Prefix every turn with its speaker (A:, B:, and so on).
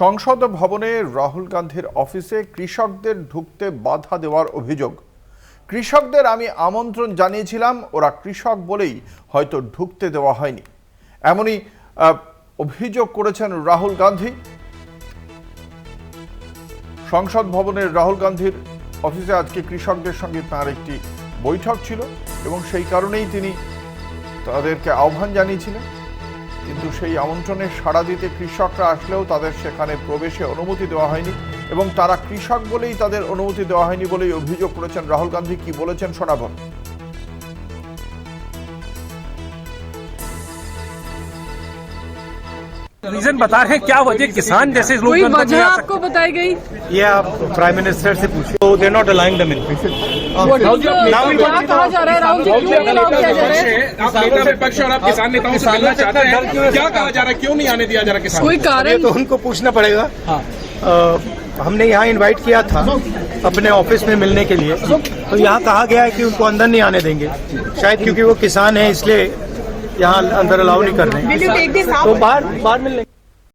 A: সংসদ ভবনে রাহুল গান্ধীর অফিসে কৃষকদের ঢুকতে বাধা দেওয়ার অভিযোগ। কৃষকদের আমি আমন্ত্রণ জানিয়েছিলাম, ওরা কৃষক বলেই হয়তো ঢুকতে দেওয়া হয়নি। এমনই অভিযোগ করেছেন রাহুল গান্ধী। সংসদ ভবনের রাহুল গান্ধীর অফিসে আজকে কৃষকদের সঙ্গে তার একটি বৈঠক ছিল এবং সেই কারণেই তিনি তাদেরকে আহ্বান জানিয়েছিলেন। কিন্তু সেই আমন্ত্রণে সাড়া দিতে কৃষকরা আসলেও তাদের সেখানে প্রবেশে অনুমতি দেওয়া হয়নি এবং তারা কৃষক বলেই তাদের অনুমতি দেওয়া হয়নি বলেই অভিযোগ করেছেন। রাহুল গান্ধী কি বলেছেন শোনাবন
B: रीजन बता रहे हैं क्या वजह किसान जैसे लोग
C: कोई वजह आपको बताई गई?
B: ये आप प्राइम मिनिस्टर से पूछिए। तो they not aligning the minister
C: क्या कहा जा रहा है? राहुल जी क्यों नहीं अलाउ किया जा रहा है?
D: आप नेता विपक्ष और आप किसान नेताओं से मिलना चाहते हैं। क्या कहा जा रहा है? क्यों नहीं आने दिया जा रहा किसान?
C: कोई
E: ये
C: कारण
E: तो उनको पूछना पड़ेगा। हमने यहाँ इनवाइट किया था अपने ऑफ़िस में मिलने के लिए। तो यहाँ कहा गया है कि उनको अंदर नहीं आने देंगे। शायद क्योंकि वो किसान है इसलिए यहाँ अंदर अलाउ नहीं कर रहे हैं। तो बाहर बाहर मिलने